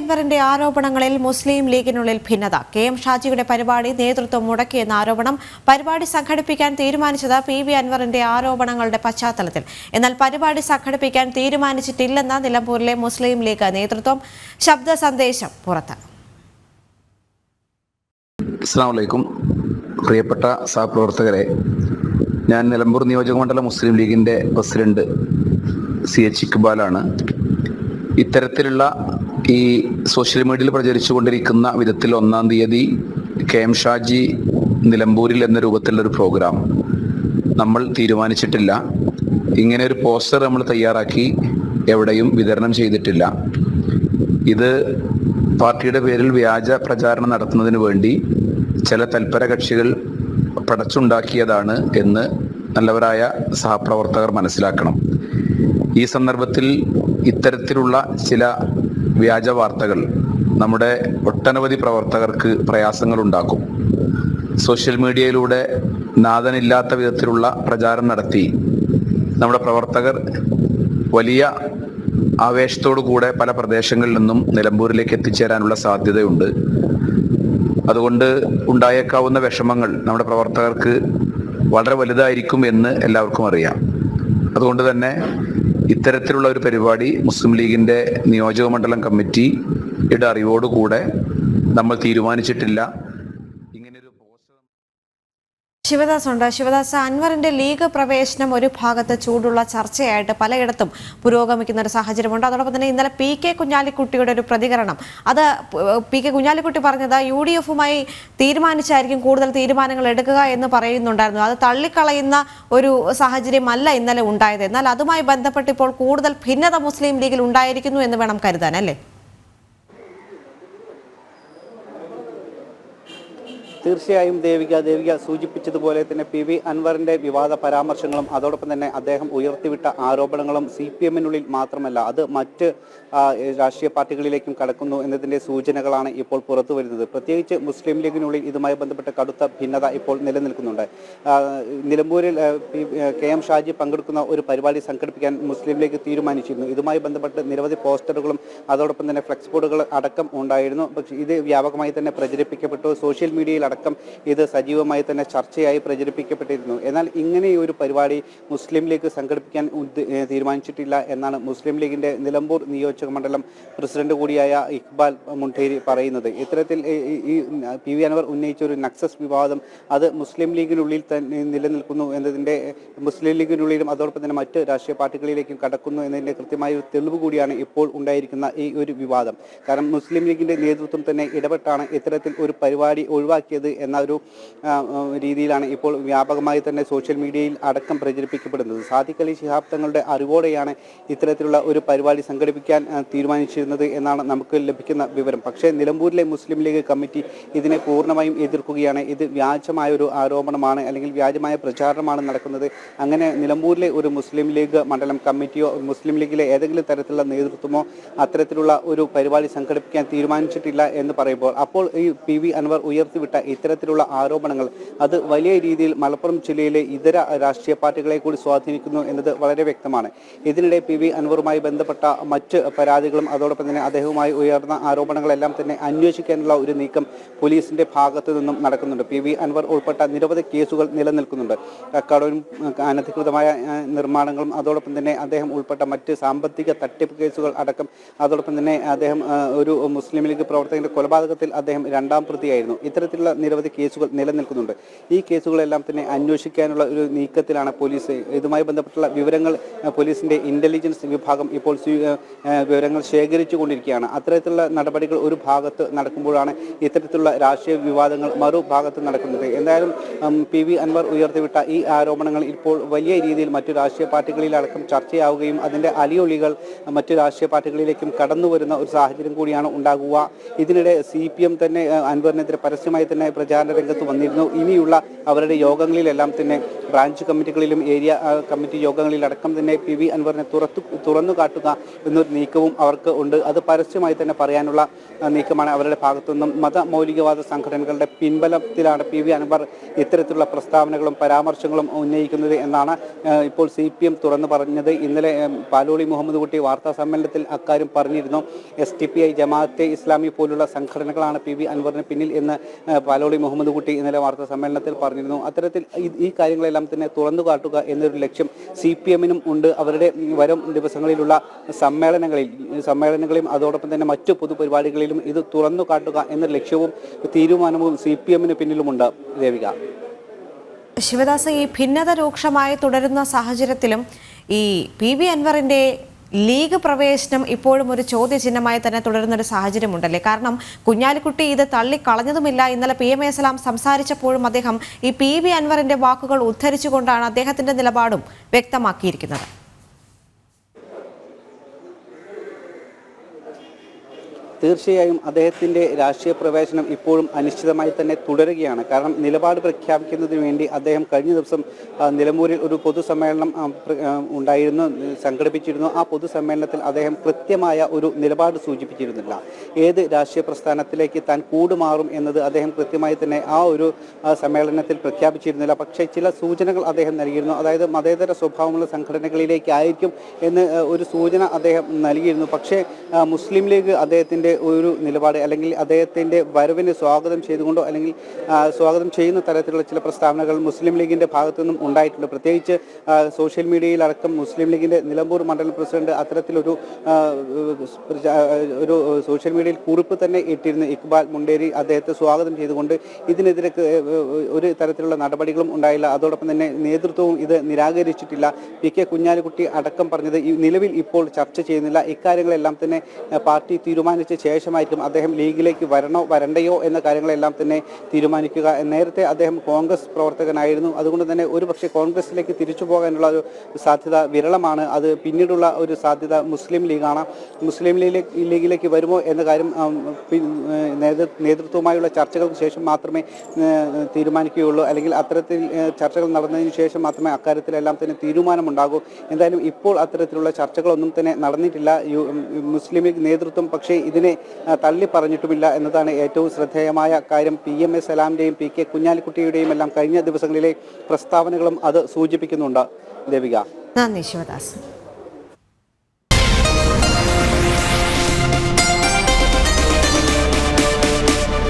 അൻവറിന്റെ ആരോപണങ്ങളിൽ മുസ്ലിം ലീഗിനുള്ളിൽ ഭിന്നത. കെ എം ഷാജിയുടെ പരിപാടി നേതൃത്വം മുടക്കിയെന്ന ആരോപണം പരിപാടി സംഘടിപ്പിക്കാൻ തീരുമാനിച്ചത് പി വി അൻവറിന്റെ ആരോപണങ്ങളുടെ പശ്ചാത്തലത്തിൽ. എന്നാൽ പരിപാടി സംഘടിപ്പിക്കാൻ തീരുമാനിച്ചിട്ടില്ലെന്ന നിലമ്പൂരിലെ മുസ്ലിം ലീഗ് നേതൃത്വം ശബ്ദ സന്ദേശം പുറത്ത്. പ്രിയപ്പെട്ട സഹപ്രവർത്തകരെ ഞാൻ നിലമ്പൂർ നിയോജകമണ്ഡലം മുസ്ലിം ലീഗിന്റെ പ്രസിഡന്റ് സി എച്ച് ഇക്ബാലാണ്. ഇത്തരത്തിലുള്ള ഈ സോഷ്യൽ മീഡിയയിൽ പ്രചരിച്ചു കൊണ്ടിരിക്കുന്ന വിധത്തിൽ ഒന്നാം തീയതി കെ എം ഷാജി നിലമ്പൂരിൽ എന്ന രൂപത്തിലുള്ളൊരു പ്രോഗ്രാം നമ്മൾ തീരുമാനിച്ചിട്ടില്ല. ഇങ്ങനെ ഒരു പോസ്റ്റർ നമ്മൾ തയ്യാറാക്കി എവിടെയും വിതരണം ചെയ്തിട്ടില്ല. ഇത് പാർട്ടിയുടെ പേരിൽ വ്യാജ പ്രചാരണം നടത്തുന്നതിന് വേണ്ടി ചില തൽപര കക്ഷികൾ പടച്ചുണ്ടാക്കിയതാണ് എന്ന് നല്ലവരായ സഹപ്രവർത്തകർ മനസ്സിലാക്കണം. ഈ സന്ദർഭത്തിൽ ഇത്തരത്തിലുള്ള ചില വ്യാജ വാർത്തകൾ നമ്മുടെ ഒട്ടനവധി പ്രവർത്തകർക്ക് പ്രയാസങ്ങൾ ഉണ്ടാക്കും സോഷ്യൽ മീഡിയയിലൂടെ നാഥനില്ലാത്ത വിധത്തിലുള്ള പ്രചാരം നടത്തി നമ്മുടെ പ്രവർത്തകർ വലിയ ആവേശത്തോടു കൂടെ പല പ്രദേശങ്ങളിൽ നിന്നും നിലമ്പൂരിലേക്ക് എത്തിച്ചേരാനുള്ള സാധ്യതയുണ്ട്. അതുകൊണ്ട് ഉണ്ടായേക്കാവുന്ന വിഷമങ്ങൾ നമ്മുടെ പ്രവർത്തകർക്ക് വളരെ വലുതായിരിക്കും എന്ന് എല്ലാവർക്കും അറിയാം. അതുകൊണ്ട് തന്നെ ഇത്തരത്തിലുള്ള ഒരു പരിപാടി മുസ്ലിം ലീഗിന്റെ നിയോജക മണ്ഡലം കമ്മിറ്റിയുടെ അറിവോടുകൂടെ നമ്മൾ തീരുമാനിച്ചിട്ടില്ല. ശിവദാസ് ഉണ്ട്. ശിവദാസ് അൻവറിന്റെ ലീഗ് പ്രവേശനം ഒരു ഭാഗത്ത് ചൂടുള്ള ചർച്ചയായിട്ട് പലയിടത്തും പുരോഗമിക്കുന്ന ഒരു സാഹചര്യമുണ്ട്. അതോടൊപ്പം തന്നെ ഇന്നലെ പി കെ കുഞ്ഞാലിക്കുട്ടിയുടെ ഒരു പ്രതികരണം. അത് പി കെ കുഞ്ഞാലിക്കുട്ടി പറഞ്ഞത് യു ഡി എഫുമായി തീരുമാനിച്ചായിരിക്കും കൂടുതൽ തീരുമാനങ്ങൾ എടുക്കുക എന്ന് പറയുന്നുണ്ടായിരുന്നു. അത് തള്ളിക്കളയുന്ന ഒരു സാഹചര്യമല്ല ഇന്നലെ ഉണ്ടായത്. എന്നാൽ അതുമായി ബന്ധപ്പെട്ട് ഇപ്പോൾ കൂടുതൽ ഭിന്നത മുസ്ലിം ലീഗിൽ ഉണ്ടായിരിക്കുന്നു എന്ന് വേണം കരുതാൻ അല്ലേ? തീർച്ചയായും ദേവിക ദേവിക സൂചിപ്പിച്ചതുപോലെ തന്നെ പി വി അൻവറിന്റെ വിവാദ പരാമർശങ്ങളും അതോടൊപ്പം തന്നെ അദ്ദേഹം ഉയർത്തിവിട്ട ആരോപണങ്ങളും സി പി എമ്മിനുള്ളിൽ മാത്രമല്ല അത് മറ്റ് രാഷ്ട്രീയ പാർട്ടികളിലേക്കും കടക്കുന്നു എന്നതിന്റെ സൂചനകളാണ് ഇപ്പോൾ പുറത്തു വരുന്നത്. പ്രത്യേകിച്ച് മുസ്ലിം ലീഗിനുള്ളിൽ ഇതുമായി ബന്ധപ്പെട്ട കടുത്ത ഭിന്നത ഇപ്പോൾ നിലനിൽക്കുന്നുണ്ട്. നിലമ്പൂരിൽ കെ എം ഷാജി പങ്കെടുക്കുന്ന ഒരു പരിപാടി സംഘടിപ്പിക്കാൻ മുസ്ലിം ലീഗ് തീരുമാനിച്ചിരുന്നു. ഇതുമായി ബന്ധപ്പെട്ട് നിരവധി പോസ്റ്ററുകളും അതോടൊപ്പം തന്നെ ഫ്ലെക്സ് ബോർഡുകൾ അടക്കം ഉണ്ടായിരുന്നു. പക്ഷേ ഇത് വ്യാപകമായി തന്നെ പ്രചരിപ്പിക്കപ്പെട്ടു. സോഷ്യൽ മീഡിയയിൽ അടക്കം ഇത് സജീവമായി തന്നെ ചർച്ചയായി പ്രചരിപ്പിക്കപ്പെട്ടിരുന്നു. എന്നാൽ ഇങ്ങനെ ഒരു പരിപാടി മുസ്ലിം ലീഗ് സംഘടിപ്പിക്കാൻ തീരുമാനിച്ചിട്ടില്ല എന്നാണ് മുസ്ലിം ലീഗിന്റെ നിലമ്പൂർ നിയോജക മണ്ഡലം പ്രസിഡന്റ് കൂടിയായ ഇക്ബാൽ മുണ്ടേരി പറയുന്നത്. ഇത്തരത്തിൽ ഈ- പി വി അൻവർ ഉന്നയിച്ച ഒരു നക്സസ് വിവാദം അത് മുസ്ലിം ലീഗിനുള്ളിൽ തന്നെ നിലനിൽക്കുന്നു എന്നതിന്റെ മുസ്ലിം ലീഗിനുള്ളിലും അതോടൊപ്പം തന്നെ മറ്റ് രാഷ്ട്രീയ പാർട്ടികളിലേക്കും കടക്കുന്നു എന്നതിന്റെ കൃത്യമായ ഒരു തെളിവ് കൂടിയാണ് ഇപ്പോൾ ഉണ്ടായിരിക്കുന്ന ഈ ഒരു വിവാദം. കാരണം മുസ്ലിം ലീഗിന്റെ നേതൃത്വം തന്നെ ഇടപെട്ടാണ് ഇത്തരത്തിൽ ഒരു പരിപാടി ഒഴിവാക്കിയത് എന്ന ഒരു രീതിയിലാണ് ഇപ്പോൾ വ്യാപകമായി തന്നെ സോഷ്യൽ മീഡിയയിൽ അടക്കം പ്രചരിപ്പിക്കപ്പെടുന്നത്. സാദിഖ് അലി ശിഹാബ് തങ്ങളുടെ അറിവോടെയാണ് ഇത്തരത്തിലുള്ള ഒരു പരിപാടി സംഘടിപ്പിക്കാൻ തീരുമാനിച്ചിരുന്നത് എന്നാണ് നമുക്ക് ലഭിക്കുന്ന വിവരം. പക്ഷേ നിലമ്പൂരിലെ മുസ്ലിം ലീഗ് കമ്മിറ്റി ഇതിനെ പൂർണമായും എതിർക്കുകയാണ്. ഇത് വ്യാജമായ ഒരു ആരോപണമാണ് അല്ലെങ്കിൽ വ്യാജമായ പ്രചാരണമാണ് നടക്കുന്നത്. അങ്ങനെ നിലമ്പൂരിലെ ഒരു മുസ്ലിം ലീഗ് മണ്ഡലം കമ്മിറ്റിയോ മുസ്ലിം ലീഗിലെ ഏതെങ്കിലും തരത്തിലുള്ള നേതൃത്വമോ അത്തരത്തിലുള്ള ഒരു പരിപാടി സംഘടിപ്പിക്കാൻ തീരുമാനിച്ചിട്ടില്ല എന്ന് പറയുമ്പോൾ അപ്പോൾ ഈ പി വി അൻവർ ഉയർത്തിവിട്ട ഇത്തരത്തിലുള്ള ആരോപണങ്ങൾ. അത് വലിയ രീതിയിൽ മലപ്പുറം ജില്ലയിലെ ഇതര രാഷ്ട്രീയ പാർട്ടികളെ കൂടി സ്വാധീനിക്കുന്നു എന്നത് വളരെ വ്യക്തമാണ്. ഇതിനിടെ പി വി അൻവറുമായി ബന്ധപ്പെട്ട മറ്റ് പരാതികളും അതോടൊപ്പം തന്നെ അദ്ദേഹവുമായി ഉയർന്ന ആരോപണങ്ങളെല്ലാം തന്നെ അന്വേഷിക്കാനുള്ള ഒരു നീക്കം പോലീസിന്റെ ഭാഗത്തു നിന്നും നടക്കുന്നുണ്ട്. പി വി അൻവർ ഉൾപ്പെട്ട നിരവധി കേസുകൾ നിലനിൽക്കുന്നുണ്ട്. കടവും അനധികൃതമായ നിർമ്മാണങ്ങളും അതോടൊപ്പം തന്നെ അദ്ദേഹം ഉൾപ്പെട്ട മറ്റ് സാമ്പത്തിക തട്ടിപ്പ് കേസുകൾ അടക്കം അതോടൊപ്പം തന്നെ അദ്ദേഹം ഒരു മുസ്ലിം ലീഗ് പ്രവർത്തകന്റെ കൊലപാതകത്തിൽ അദ്ദേഹം രണ്ടാം പ്രതിയായിരുന്നു. ഇത്തരത്തിലുള്ള നിരവധി കേസുകൾ നിലനിൽക്കുന്നുണ്ട്. ഈ കേസുകളെല്ലാം തന്നെ അന്വേഷിക്കാനുള്ള ഒരു നീക്കത്തിലാണ് പോലീസ് ഇതുമായി ബന്ധപ്പെട്ടുള്ള വിവരങ്ങൾ പോലീസിന്റെ ഇന്റലിജൻസ് വിഭാഗം ഇപ്പോൾ വിവരങ്ങൾ ശേഖരിച്ചു കൊണ്ടിരിക്കുകയാണ് അത്തരത്തിലുള്ള നടപടികൾ ഒരു ഭാഗത്ത് നടക്കുമ്പോഴാണ് ഇത്തരത്തിലുള്ള രാഷ്ട്രീയ വിവാദങ്ങൾ മറുഭാഗത്ത് നടക്കുന്നത്. എന്തായാലും പി വി അൻവർ ഉയർത്തിവിട്ട ഈ ആരോപണങ്ങൾ ഇപ്പോൾ വലിയ രീതിയിൽ മറ്റു രാഷ്ട്രീയ പാർട്ടികളിലടക്കം ചർച്ചയാവുകയും അതിന്റെ അലിയൊളികൾ മറ്റു രാഷ്ട്രീയ പാർട്ടികളിലേക്കും കടന്നു വരുന്ന ഒരു സാഹചര്യം കൂടിയാണ് ഉണ്ടാകുക. ഇതിനിടെ സി പി എം തന്നെ അൻവറിനെതിരെ പരസ്യമായി തന്നെ ശക്തമായി പ്രചാരണ രംഗത്ത് വന്നിരുന്നു. ഇനിയുള്ള അവരുടെ യോഗങ്ങളിലെല്ലാം തന്നെ ബ്രാഞ്ച് കമ്മിറ്റികളിലും ഏരിയ കമ്മിറ്റി യോഗങ്ങളിലടക്കം തന്നെ പി വി അൻവറിനെ തുറത്തു തുറന്നു കാട്ടുക എന്നൊരു നീക്കവും അവർക്ക് ഉണ്ട്. അത് പരസ്യമായി തന്നെ പറയാനുള്ള നീക്കമാണ് അവരുടെ ഭാഗത്തു നിന്നും മതമൗലികവാദ സംഘടനകളുടെ പിൻബലത്തിലാണ് പി വി അൻവർ ഇത്തരത്തിലുള്ള പ്രസ്താവനകളും പരാമർശങ്ങളും ഉന്നയിക്കുന്നത് എന്നാണ് ഇപ്പോൾ സി പി എം തുറന്നു പറഞ്ഞത്. ഇന്നലെ പാലോളി മുഹമ്മദ് കുട്ടി വാർത്താ സമ്മേളനത്തിൽ അക്കാര്യം പറഞ്ഞിരുന്നു. S T P I Jamaat-e Islami പോലുള്ള സംഘടനകളാണ് പി വി അൻവറിന് പിന്നിൽ എന്ന് ആ, പാലോളി മുഹമ്മദ് കുട്ടി ഇന്നലെ വാർത്താ സമ്മേളനത്തിൽ പറഞ്ഞിരുന്നു. അത്തരത്തിൽ ഈ കാര്യങ്ങളെല്ലാം തന്നെ തുറന്നു കാട്ടുക എന്നൊരു ലക്ഷ്യം സി പി എമ്മിനും ഉണ്ട്. അവരുടെ വരും ദിവസങ്ങളിലുള്ള സമ്മേളനങ്ങളിൽ സമ്മേളനങ്ങളിലും അതോടൊപ്പം തന്നെ മറ്റു പൊതുപരിപാടികളിലും ഇത് തുറന്നു കാട്ടുക എന്ന ലക്ഷ്യവും തീരുമാനവും സി പി എമ്മിന് പിന്നിലുമുണ്ട്. ദേവിക ശിവദാസ് ഈ ഭിന്നത രൂക്ഷമായി തുടരുന്ന സാഹചര്യത്തിലും ഈ പി വി അൻവറിന്റെ ലീഗ് പ്രവേശനം ഇപ്പോഴും ഒരു ചോദ്യചിഹ്നമായി തന്നെ തുടരുന്ന ഒരു സാഹചര്യമുണ്ടല്ലേ? കാരണം കുഞ്ഞാലിക്കുട്ടി ഇത് തള്ളിക്കളഞ്ഞതുമില്ല. ഇന്നലെ പി എം എ സലാം സംസാരിച്ചപ്പോഴും അദ്ദേഹം ഈ പി വി അൻവറിന്റെ വാക്കുകൾ ഉദ്ധരിച്ചുകൊണ്ടാണ് അദ്ദേഹത്തിന്റെ നിലപാടും വ്യക്തമാക്കിയിരിക്കുന്നത്. തീർച്ചയായും അദ്ദേഹത്തിന്റെ രാഷ്ട്രീയ പ്രവേശനം ഇപ്പോഴും അനിശ്ചിതമായി തന്നെ തുടരുകയാണ്. കാരണം നിലപാട് പ്രഖ്യാപിക്കുന്നതിന് വേണ്ടി അദ്ദേഹം കഴിഞ്ഞ ദിവസം നിലമ്പൂരിൽ ഒരു പൊതുസമ്മേളനം ഉണ്ടായിരുന്നു സംഘടിപ്പിച്ചിരുന്നു. ആ പൊതുസമ്മേളനത്തിൽ അദ്ദേഹം കൃത്യമായ ഒരു നിലപാട് സൂചിപ്പിച്ചിരുന്നില്ല. ഏത് രാഷ്ട്രീയ പ്രസ്ഥാനത്തിലേക്ക് താൻ കൂടുമാറും എന്നത് അദ്ദേഹം കൃത്യമായി തന്നെ ആ ഒരു സമ്മേളനത്തിൽ പ്രഖ്യാപിച്ചിരുന്നില്ല. പക്ഷേ ചില സൂചനകൾ അദ്ദേഹം നൽകിയിരുന്നു. അതായത് മതേതര സ്വഭാവമുള്ള സംഘടനകളിലേക്കായിരിക്കും എന്ന് ഒരു സൂചന അദ്ദേഹം നൽകിയിരുന്നു. പക്ഷേ മുസ്ലിം ലീഗ് അദ്ദേഹത്തിന്റെ ഒരു നിലപാട് അല്ലെങ്കിൽ അദ്ദേഹത്തിന്റെ വരവിന് സ്വാഗതം ചെയ്തുകൊണ്ടോ അല്ലെങ്കിൽ സ്വാഗതം ചെയ്യുന്ന തരത്തിലുള്ള ചില പ്രസ്താവനകൾ മുസ്ലിം ലീഗിന്റെ ഭാഗത്തു നിന്നും ഉണ്ടായിട്ടുണ്ട്. പ്രത്യേകിച്ച് സോഷ്യൽ മീഡിയയിലടക്കം മുസ്ലിം ലീഗിന്റെ നിലമ്പൂർ മണ്ഡലം പ്രസിഡന്റ് അത്തരത്തിലൊരു ഒരു സോഷ്യൽ മീഡിയയിൽ കുറിപ്പ് തന്നെ ഇട്ടിരുന്നു. ഇക്ബാൽ മുണ്ടേരി അദ്ദേഹത്തെ സ്വാഗതം ചെയ്തുകൊണ്ട് ഇതിനെതിരെ ഒരു തരത്തിലുള്ള നടപടികളും ഉണ്ടായില്ല. അതോടൊപ്പം തന്നെ നേതൃത്വവും ഇത് നിരാകരിച്ചിട്ടില്ല. പി കെ കുഞ്ഞാലിക്കുട്ടി അടക്കം പറഞ്ഞത് നിലവിൽ ഇപ്പോൾ ചർച്ച ചെയ്യുന്നില്ല. ഇക്കാര്യങ്ങളെല്ലാം തന്നെ പാർട്ടി തീരുമാനിച്ച ശേഷമായിരിക്കും അദ്ദേഹം ലീഗിലേക്ക് വരണോ വരണ്ടയോ എന്ന കാര്യങ്ങളെല്ലാം തന്നെ തീരുമാനിക്കുക. നേരത്തെ അദ്ദേഹം കോൺഗ്രസ് പ്രവർത്തകനായിരുന്നു. അതുകൊണ്ട് തന്നെ ഒരു പക്ഷേ കോൺഗ്രസിലേക്ക് തിരിച്ചു പോകാനുള്ള ഒരു സാധ്യത വിരളമാണ്. അത് പിന്നീടുള്ള ഒരു സാധ്യത മുസ്ലിം ലീഗാണ്. മുസ്ലിം ലീഗിലേക്ക് ലീഗിലേക്ക് വരുമോ എന്ന കാര്യം നേതൃത്വവുമായുള്ള ചർച്ചകൾക്ക് ശേഷം മാത്രമേ തീരുമാനിക്കുകയുള്ളൂ. അല്ലെങ്കിൽ അത്തരത്തിൽ ചർച്ചകൾ നടന്നതിന് ശേഷം മാത്രമേ അക്കാര്യത്തിലെല്ലാം തന്നെ തീരുമാനമുണ്ടാകൂ. എന്തായാലും ഇപ്പോൾ അത്തരത്തിലുള്ള ചർച്ചകളൊന്നും തന്നെ നടന്നിട്ടില്ല. മുസ്ലിം ലീഗ് നേതൃത്വം. പക്ഷേ ഇതിനെ ആ, തള്ളി പറഞ്ഞിട്ടുമില്ല എന്നതാണ് ഏറ്റവും ശ്രദ്ധേയമായ കാര്യം. പി എം എ സലാമിന്റെയും പി കെ കുഞ്ഞാലിക്കുട്ടിയുടെയും എല്ലാം കഴിഞ്ഞ ദിവസങ്ങളിലെ പ്രസ്താവനകളും അത് സൂചിപ്പിക്കുന്നുണ്ട്. ദേവിക. നന്ദി ശിവദാസ്.